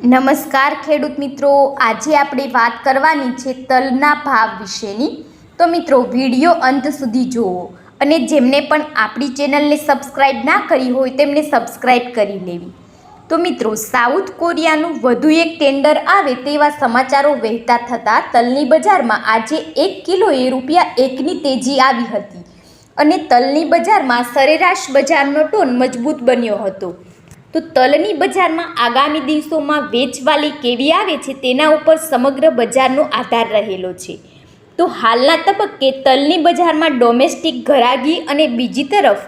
નમસ્કાર ખેડૂત મિત્રો. આજે આપણે વાત કરવાની છે તલના ભાવ વિશેની. તો મિત્રો, વીડિયો અંત સુધી જુઓ અને જેમને પણ આપણી ચેનલને સબસ્ક્રાઈબ ના કરી હોય તેમને સબસ્ક્રાઈબ કરી લેવી. તો મિત્રો, સાઉથ કોરિયાનું વધુ એક ટેન્ડર આવે તેવા સમાચારો વહેતા થતાં તલની બજારમાં આજે એક કિલોએ રૂપિયા એકની તેજી આવી હતી અને તલની બજારમાં સરેરાશ બજારનો ટોન મજબૂત બન્યો હતો. તો તલની બજારમાં આગામી દિવસોમાં વેચવાલી કેવી આવે છે તેના ઉપર સમગ્ર બજારનો આધાર રહેલો છે. તો હાલના તબક્કે તલની બજારમાં ડોમેસ્ટિક ઘરાગી અને બીજી તરફ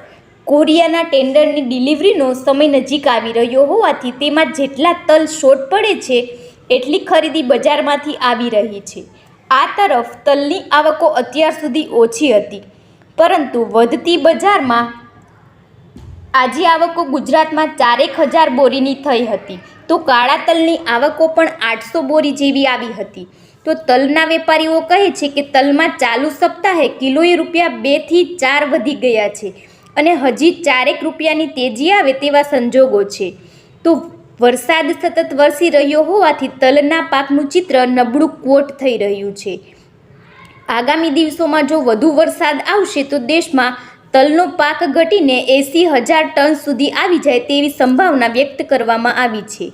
કોરિયાના ટેન્ડરની ડિલિવરીનો સમય નજીક આવી રહ્યો હોવાથી તેમાં જેટલા તલ શોર્ટ પડે છે એટલી ખરીદી બજારમાંથી આવી રહી છે. આ તરફ તલની આવકો અત્યાર સુધી ઓછી હતી, પરંતુ વધતી બજારમાં આજે આવકો ગુજરાતમાં ચારેક હજાર બોરીની થઈ હતી. તો કાળા તલની આવકો પણ આઠસો બોરી જેવી આવી હતી. તો તલના વેપારીઓ કહે છે કે તલમાં ચાલુ સપ્તાહે કિલોએ રૂપિયા બેથી ચાર વધી ગયા છે અને હજી ચારેક રૂપિયાની તેજી આવે તેવા સંજોગો છે. તો વરસાદ સતત વરસી રહ્યો હોવાથી તલના પાકનું ચિત્ર નબળું કોટ થઈ રહ્યું છે. આગામી દિવસોમાં જો વધુ વરસાદ આવશે તો દેશમાં તલનો પાક ઘટીને એંસી હજાર ટન સુધી આવી જાય તેવી સંભાવના વ્યક્ત કરવામાં આવી છે.